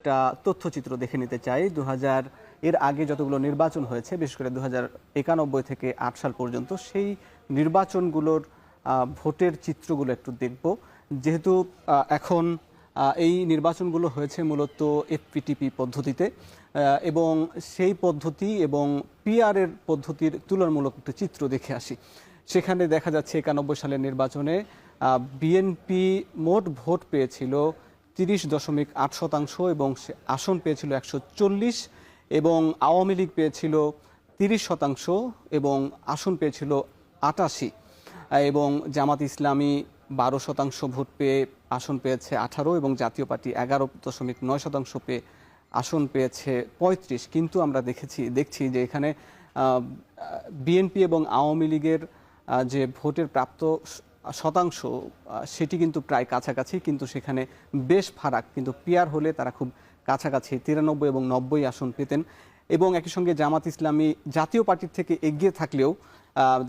একটা তথ্যচিত্র দেখে নিতে চাই। দু হাজার এর আগে যতগুলো নির্বাচন হয়েছে, বিশেষ করে দু একানব্বই থেকে আট সাল পর্যন্ত, সেই নির্বাচনগুলোর ভোটের চিত্রগুলো একটু দেখব। যেহেতু এখন এই নির্বাচনগুলো হয়েছে মূলত এফপিটিপি পদ্ধতিতে এবং সেই পদ্ধতি এবং পিআর এর পদ্ধতির তুলনামূলক একটু চিত্র দেখে আসি। সেখানে দেখা যাচ্ছে একানব্বই সালের নির্বাচনে বিএনপি মোট ভোট পেয়েছিল তিরিশ দশমিক আট শতাংশ এবং আসন পেয়েছিল একশো চল্লিশ এবং আওয়ামী লীগ পেয়েছিল তিরিশ শতাংশ এবং আসন পেয়েছিল আটাশি। এবং জামাত ইসলামী বারো শতাংশ ভোট পেয়ে আসন পেয়েছে আঠারো এবং জাতীয় পার্টি এগারো দশমিক নয় শতাংশ পেয়ে আসন পেয়েছে পঁয়ত্রিশ। কিন্তু আমরা দেখেছি, দেখছি যে এখানে বিএনপি এবং আওয়ামী লীগের যে ভোটের প্রাপ্ত শতাংশ সেটি কিন্তু প্রায় কাছাকাছি, কিন্তু সেখানে বেশ ফারাক। কিন্তু পিয়ার হলে তারা খুব কাছাকাছি, তিরানব্বই এবং নব্বই আসন পেতেন। এবং একই সঙ্গে জামাত ইসলামী জাতীয় পার্টির থেকে এগিয়ে থাকলেও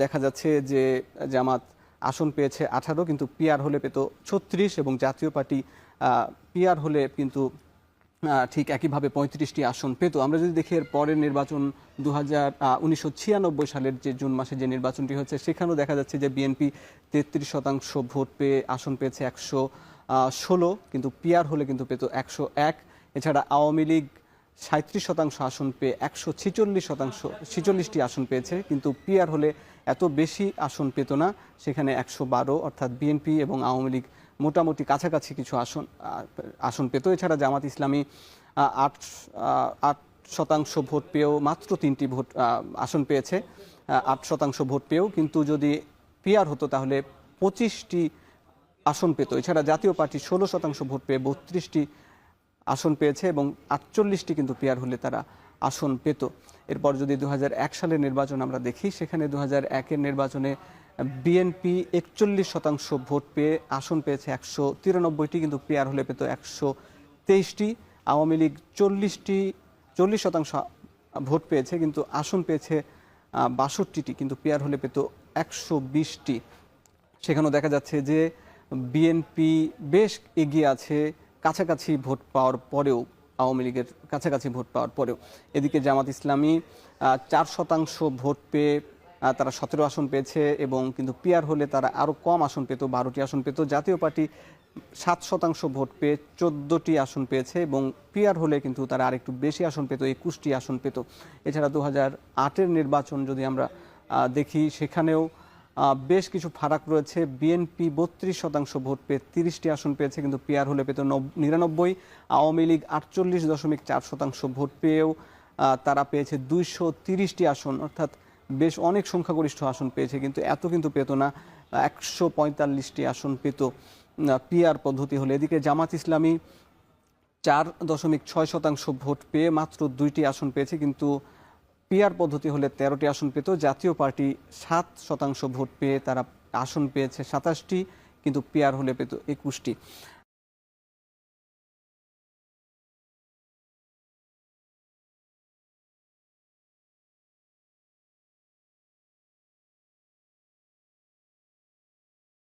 দেখা যাচ্ছে যে জামাত আসন পেয়েছে আঠারো, কিন্তু পিয়ার হলে পেত ছত্রিশ এবং জাতীয় পার্টি পিয়ার হলে কিন্তু ঠিক একইভাবে পঁয়ত্রিশটি আসন পেত। আমরা যদি দেখি এর পরের নির্বাচন দু হাজার সালের যে জুন মাসে যে নির্বাচনটি হচ্ছে সেখানেও দেখা যাচ্ছে যে বিএনপি তেত্রিশ শতাংশ ভোট পেয়ে আসন পেয়েছে একশো ষোলো, কিন্তু পিয়ার হলে কিন্তু পেত একশো এক। এছাড়া আওয়ামী লীগ সাঁত্রিশ শতাংশ আসন পেয়ে একশো ছিচল্লিশ শতাংশ, ছিচল্লিশটি আসন পেয়েছে, কিন্তু পিয়ার হলে এত বেশি আসন পেত না। সেখানে একশো বারো, অর্থাৎ বিএনপি এবং আওয়ামী লীগ মোটামুটি কাছাকাছি কিছু আসন আসন পেত। এছাড়া জামাত ইসলামী আট আট শতাংশ ভোট পেয়েও মাত্র তিনটি ভোট আসন পেয়েছে আট শতাংশ ভোট পেয়েও। কিন্তু যদি পিয়ার হতো তাহলে পঁচিশটি আসন পেত। এছাড়া জাতীয় পার্টি ষোলো শতাংশ ভোট পেয়ে বত্রিশটি আসন পেয়েছে এবং আটচল্লিশটি কিন্তু পিয়ার হলে তারা আসন পেত। এরপর যদি দু হাজার এক সালের নির্বাচন আমরা দেখি, সেখানে দু হাজার নির্বাচনে বিএনপি একচল্লিশ শতাংশ ভোট পেয়ে আসন পেয়েছে একশো তিরানব্বইটি, কিন্তু পেয়ার হলে পেত একশো তেইশটি। আওয়ামী লীগ চল্লিশটি, চল্লিশ শতাংশ ভোট পেয়েছে, কিন্তু আসন পেয়েছে বাষট্টিটি, কিন্তু পেয়ার হলে পেত একশো বিশটি। সেখানেও দেখা যাচ্ছে যে বিএনপি বেশ এগিয়ে আছে কাছাকাছি ভোট পাওয়ার পরেও, আওয়ামী লীগের কাছাকাছি ভোট পাওয়ার পরেও। এদিকে জামাত ইসলামী চার শতাংশ ভোট পেয়ে তারা সতেরো আসন পেয়েছে এবং কিন্তু পিয়ার হলে তারা আরও কম আসন পেত, বারোটি আসন পেত। জাতীয় পার্টি সাত শতাংশ ভোট পেয়ে চোদ্দোটি আসন পেয়েছে এবং পিয়ার হলে কিন্তু তারা আরেকটু বেশি আসন পেত, একুশটি আসন পেত। এছাড়া দু হাজার আটের নির্বাচন যদি আমরা দেখি, সেখানেও বেশ কিছু ফারাক রয়েছে। বিএনপি বত্রিশ শতাংশ ভোট পেয়ে তিরিশটি আসন পেয়েছে, কিন্তু পিয়ার হলে পেত নব- নিরানব্বই। আওয়ামী লীগ আটচল্লিশ দশমিক চার শতাংশ ভোট পেয়েও তারা পেয়েছে দুইশো তিরিশটি আসন। অর্থাৎ বেশ অনেক সংখ্যাগরিষ্ঠ আসন পেয়েছে, কিন্তু এত কিন্তু পেত না। একশো পঁয়তাল্লিশটি আসন পেত পিয়ার পদ্ধতি হলে। এদিকে জামাত ইসলামী চার দশমিক ছয় শতাংশ ভোট পেয়ে মাত্র দুইটি আসন পেয়েছে, কিন্তু পিয়ার পদ্ধতি হলে তেরোটি আসন পেত। জাতীয় পার্টি সাত শতাংশ ভোট পেয়ে তারা আসন পেয়েছে সাতাশটি, কিন্তু পিয়ার হলে পেত একুশটি।